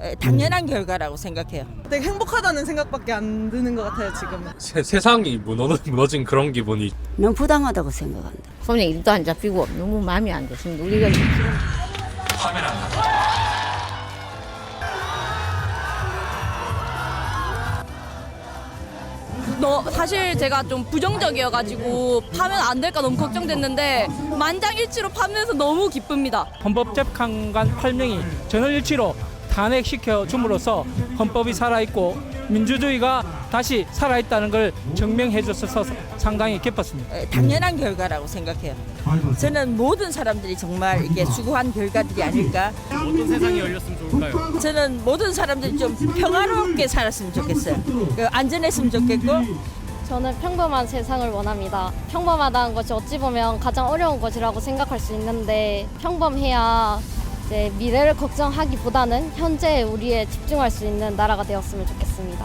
에, 당연한 결과라고 생각해요. 되게 행복하다는 생각밖에 안 드는 것 같아요 지금은. 세, 세상이 무너, 무너진 그런 기분이 너무 부당하다고 생각한다. 손에 일도 안 잡히고 너무 마음이 안 좋습니다. 우리가 지금 너 사실 제가 좀 부정적이어가지고 파면 안 될까 너무 걱정됐는데 만장일치로 파면서 너무 기쁩니다. 헌법 재판관 8명이 전원일치로 탄핵시켜 줌으로써 헌법이 살아있고 민주주의가 다시 살아있다는 걸 증명해 줬어서 상당히 기뻤습니다. 에, 당연한 결과라고 생각해요. 저는 모든 사람들이 정말 이게 수고한 결과들이 아닐까. 어떤 세상이 열렸으면 좋을까요? 저는 모든 사람들이 좀 평화롭게 살았으면 좋겠어요. 그 안전했으면 좋겠고 저는 평범한 세상을 원합니다. 평범하다는 것이 어찌 보면 가장 어려운 것이라고 생각할 수 있는데 평범해야 이제 미래를 걱정하기보다는 현재 우리에 집중할 수 있는 나라가 되었으면 좋겠습니다.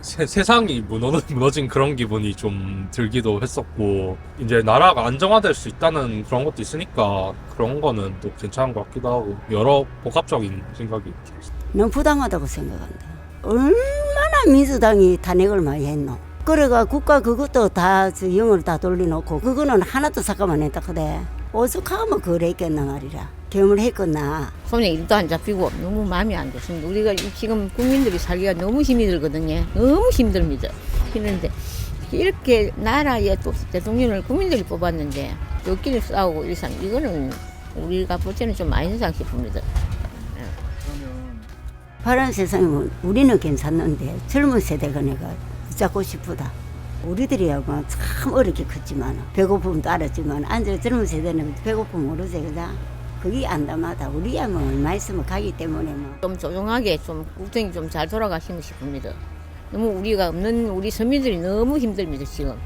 세, 세상이 무너, 무너진 그런 기분이 좀 들기도 했었고 이제 나라가 안정화될 수 있다는 그런 것도 있으니까 그런 거는 또 괜찮은 것 같기도 하고 여러 복합적인 생각이 들었어요. 너무 부당하다고 생각한다. 얼마나 민주당이 탄핵을 많이 했노. 그래가 국가 그것도 다저 영어로 다 돌려놓고 그거는 하나도 삭감 안 했다 그래. 오죽하면 그랬겠나 말이라. 겸을 했겠나. 손에 일도 안 잡히고 너무 마음이 안 좋습니다. 우리가 지금 국민들이 살기가 너무 힘이 들거든요. 너무 힘듭니다. 힘든데 이렇게 나라의 또 대통령을 국민들이 뽑았는데 여기를 싸우고 일상 이거는 우리가 볼 때는 좀 아니상 싶습니다. 파란 세상이면 우리는 괜찮는데 젊은 세대가 내가 붙잡고 싶다. 우리들이야 뭐참 어렵게 컸지만 배고픔도 알았지만 앉아 젊은 세대는 배고픔 모르지 그자 그게 안담하다. 우리야 뭐 얼마 있으면 가기 때문에 뭐. 좀 조용하게 좀 국정이 좀 잘 돌아가시면 싶습니다. 너무 우리가 없는 우리 서민들이 너무 힘듭니다 지금.